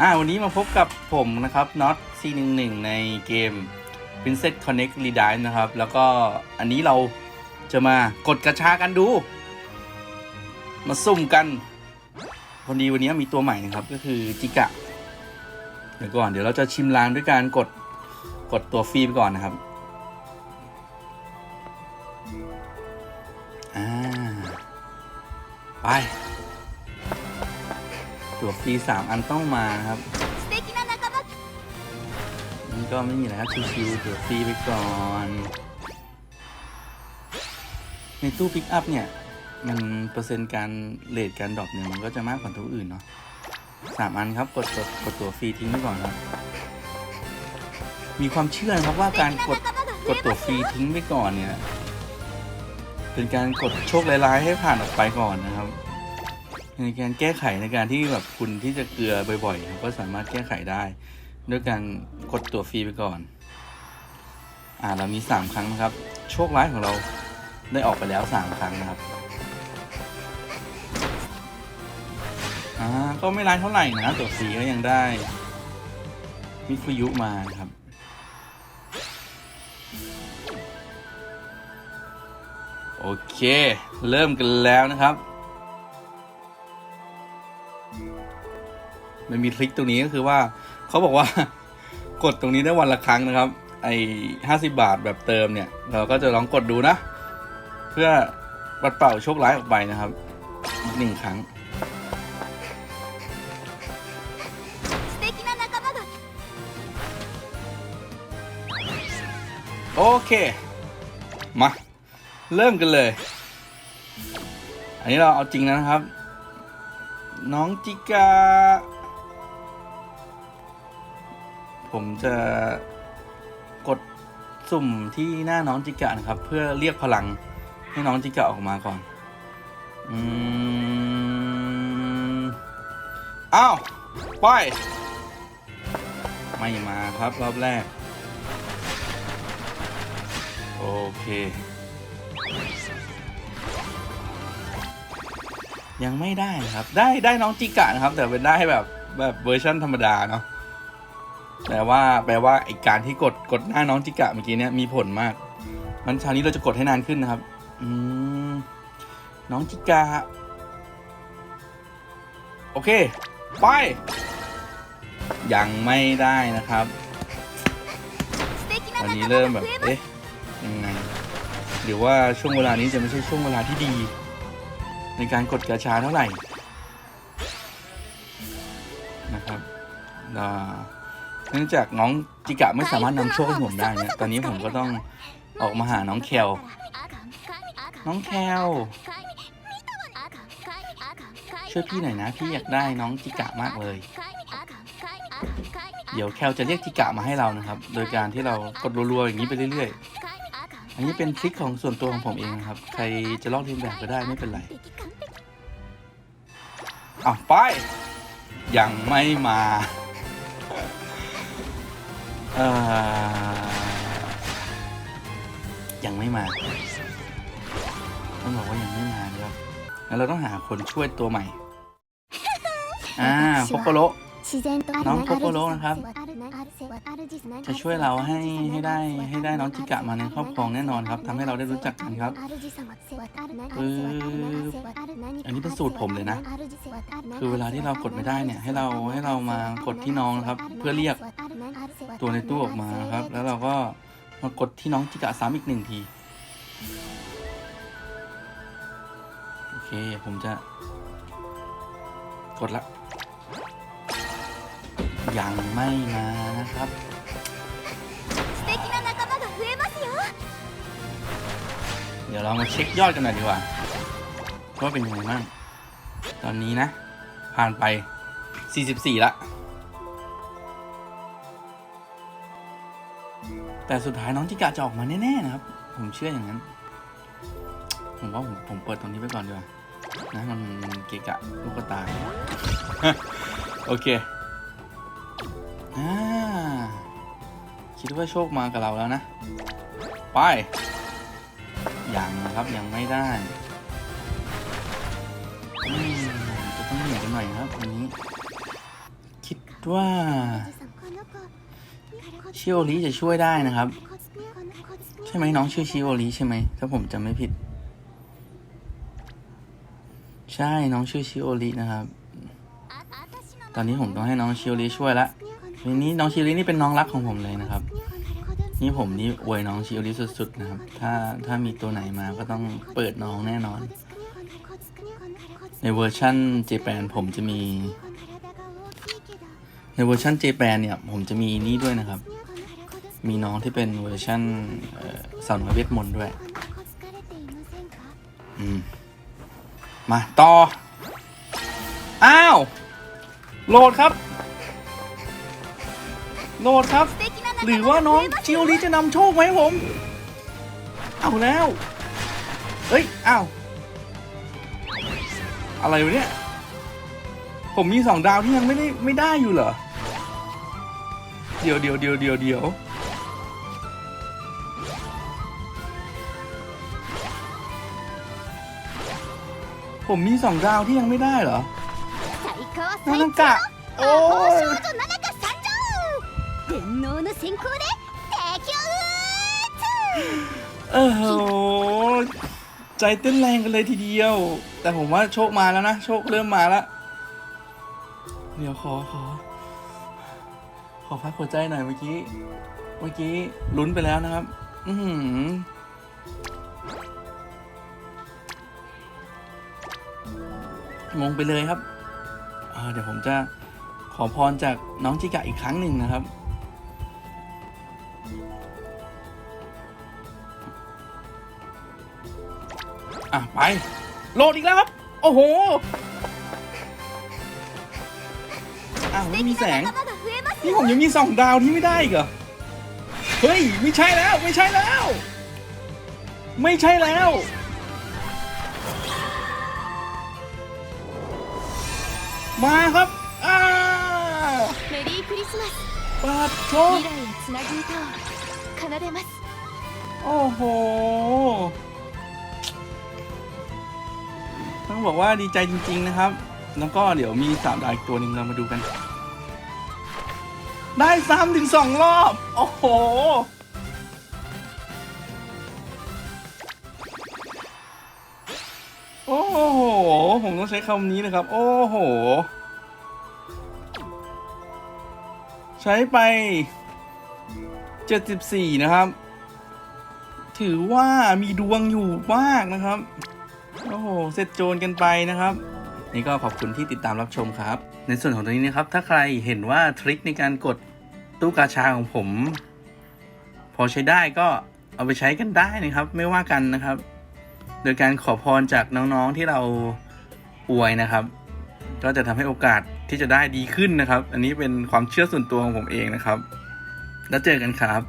อ่าวันนี้มาพบกับผมนะครับน็อต C11 ในเกม Princess Connect r e d i v e นะครับ แล้วก็อันนี้เราจะมากดกระชากันดู มาซุ่มกันพอดีวันนี้มีตัวใหม่นะครับก็คือจิกะ เดี๋ยวก่อนเดี๋ยวเราจะชิมลางด้วยการกดกดตัวฟรีไปก่อนนะครับอ่าไป ตัวปีสามอันต้องมาครับนี่ก็ไม่มีอะไรครับชิวๆตัวปีไปก่อน ในตู้ปิกอัพเนี่ย มันเปอร์เซ็นต์การเลดการดรอปเนี่ยมันก็จะมากกว่าทุกอื่นเนาะสามอันครับกดกดกดตัวฟรีทิ้งไปก่อนครับ มีความเชื่อนะครับว่าการกดกดตัวฟรีทิ้งไปก่อนเนี่ย เป็นการกดโชคร้ายๆให้ผ่านออกไปก่อนนะครับ ในการแก้ไขในการที่แบบคุณที่จะเกลือบ่อยๆครับก็สามารถแก้ไขได้ ด้วยการกดตัวฟรีไปก่อน อ่าเรามีสามครั้งนะครับ โชคร้ายของเราได้ออกไปแล้วสามครั้งนะครับอ่าก็ไม่ร้ายเท่าไหร่นะตัวฟรีก็ยังได้มิฟุยุมาครับโอเค เริ่มกันแล้วนะครับ มันมีทริคตรงนี้ก็คือว่าเขาบอกว่ากดตรงนี้ได้วันละครั้งนะครับ ไอ้ห้าสิบาทแบบเติมเนี่ย เราก็จะลองกดดูนะ เพื่อปัดเป่าโชคร้ายออกไปนะครับหนึ่งครั้งโอเค มา เริ่มกันเลย อันนี้เราเอาจริงนะครับ น้องจิกา ผมจะกดสุ่มที่หน้าน้องจิกะนะครับ เพื่อเรียกพลังให้น้องจิกะออกมาก่อน อืมอ้าวไปไม่มาครับรอบแรก โอเค ยังไม่ได้ครับ ได้ได้น้องจิกะนะครับ แต่เป็นได้แบบแบบเวอร์ชันธรรมดาเนาะ แปลว่าแปลว่าไอการที่กดกดหน้าน้องจิกะเมื่อกี้เนี่ยมีผลมากมันชาวนี้เราจะกดให้นานขึ้นนะครับ อืมน้องจิกะโอเค ไป ยังไม่ได้นะครับวันนี้เริ่มแบบเอ๊ะยังไงหรือว่าช่วงเวลานี้จะไม่ใช่ช่วงเวลาที่ดี ในการกดกระชาเท่าไหร่นะครับอ่า เนื่องจากน้องจิกะไม่สามารถนำโชคให้ผมได้เนี่ยตอนนี้ผมก็ต้องออกมาหาน้องแคลน้องแคลช่วยพี่หน่อยนะ พี่อยากได้น้องจิกะมากเลย เดี๋ยวแคลจะเรียกจิกะมาให้เรานะครับ โดยการที่เรากดรัวๆอย่างนี้ไปเรื่อย ๆ อันนี้เป็นทริคของส่วนตัวของผมเองนะครับ ใครจะลอกเลียนแบบก็ได้ไม่เป็นไรอะไปยังไม่มา เอ่อยังไม่มา ต้องบอกว่ายังไม่มานะครับแล้วเราต้องหาคนช่วยตัวใหม่ อ่าโปโกโรน้องโคโคโร่นะครับ จะช่วยเราให้ให้ได้ให้ได้น้องจิกะมาในครอบครองแน่นอนครับทำให้เราได้รู้จักกันครับปึ๊อันนี้เป็นสูตรผมเลยนะ คือเวลาที่เรากดไม่ได้เนี่ย ให้เราให้เรามากดที่น้องนะครับ เพื่อเรียก ตัวในตู้ออกมาครับ แล้วเราก็มากดที่น้องจิกะซ้ำอีกหนึ่งที โอเค ผมจะ กดละ ยังไม่มานะครับเดี๋ยวเรามาเช็คยอดกันหน่อยดีกว่าว่าเป็นยังไงบ้าง ตอนนี้นะ ผ่านไป 44ละ แต่สุดท้ายน้องจิกะจะออกมาแน่ๆนะครับ ผมเชื่ออย่างนั้น ผมว่าผมผมเปิดตรงนี้ไปก่อนดีกว่านะมันมันเกะกะลูกตาโอเคอ่าคิดว่าโชคมากับเราแล้วนะ ไปยังนะครับยังไม่ได้จะต้องเหนื่อยกันหน่อยครับวันนี้ คิดว่า ชิโอริจะช่วยได้นะครับ ใช่ไหมน้องชื่อชิโอริใช่ไหมถ้าผมจำไม่ผิด ใช่น้องชื่อชิโอรินะครับ ตอนนี้ผมต้องให้น้องชิโอริช่วยละทีนี้น้องชิโอรินี่เป็นน้องรักของผมเลยนะครับ นี่ผมนี่อวยน้องชิโอริสุดๆนะครับ ถ้าถ้ามีตัวไหนมาก็ต้องเปิดน้องแน่นอน ในเวอร์ชั่นเจแปนผมจะมี ในเวอร์ชันเจแปนเนี่ย ผมจะมีนี่ด้วยนะครับ มีน้องที่เป็นเวอร์ชันสาวน้อยเวทมนต์ด้วย อืม มาต่อ อ้าว โหลดครับ โหลดครับ หรือว่าน้องจิโอริจะนำโชคไหมผม เอาแล้ว เอ้ย อ้าว อะไรวะเนี่ย ผมมีสองดาวที่ยังไม่ได้ไม่ได้อยู่เหรอ เดี๋ยวเดี๋ยวเดี๋ยวเดี๋ยวเดี๋ยวผมมีสองดาวที่ยังไม่ได้เหรอนานังกะโอ้ยเใจเต้นแรงกันเลยทีเดียว แต่ผมว่าโชคมาแล้วนะ โชคเริ่มมาแล้ว เดี๋ยวขอขอ ขอพักหัวใจหน่อยเมื่อกี้ เมื่อกี้ลุ้นไปแล้วนะครับ อืมงงไปเลยครับเดี๋ยวผมจะขอพรจากน้องจิกะอีกครั้งหนึ่งนะครับ อะ ไป โหลดอีกแล้วครับ โอ้โห อ้าว ไม่มีแสง นี่ผมยังมีสองดาวที่ไม่ได้อีกเหรอ เฮ้ย ไม่ใช่แล้ว ไม่ใช่แล้ว ไม่ใช่แล้ว มาครับอ่า メリークリスマス เปิดโชค 未来へつなぐ歌を奏でます โอ้โห ต้องบอกว่าดีใจจริง ๆ นะครับ แล้วก็เดี๋ยวมีสามดาวอีกตัวหนึ่งเรามาดูกัน ได้ซ้ำถึงสองรอบ โอ้โห โอ้โห ผมต้องใช้คำนี้นะครับ โอ้โห ใช้ไป 74 นะครับ ถือว่ามีดวงอยู่มากนะครับ โอ้โห เสร็จโจรกันไปนะครับนี่ก็ขอบคุณที่ติดตามรับชมครับ ในส่วนของตรงนี้นะครับ ถ้าใครเห็นว่าทริคในการกด ตู้กาชาของผม พอใช้ได้ก็เอาไปใช้กันได้นะครับ ไม่ว่ากันนะครับ โดยการขอพรจากน้องๆที่เราอวยนะครับ ก็จะทำให้โอกาสที่จะได้ดีขึ้นนะครับ อันนี้เป็นความเชื่อส่วนตัวของผมเองนะครับ แล้วเจอกันครับ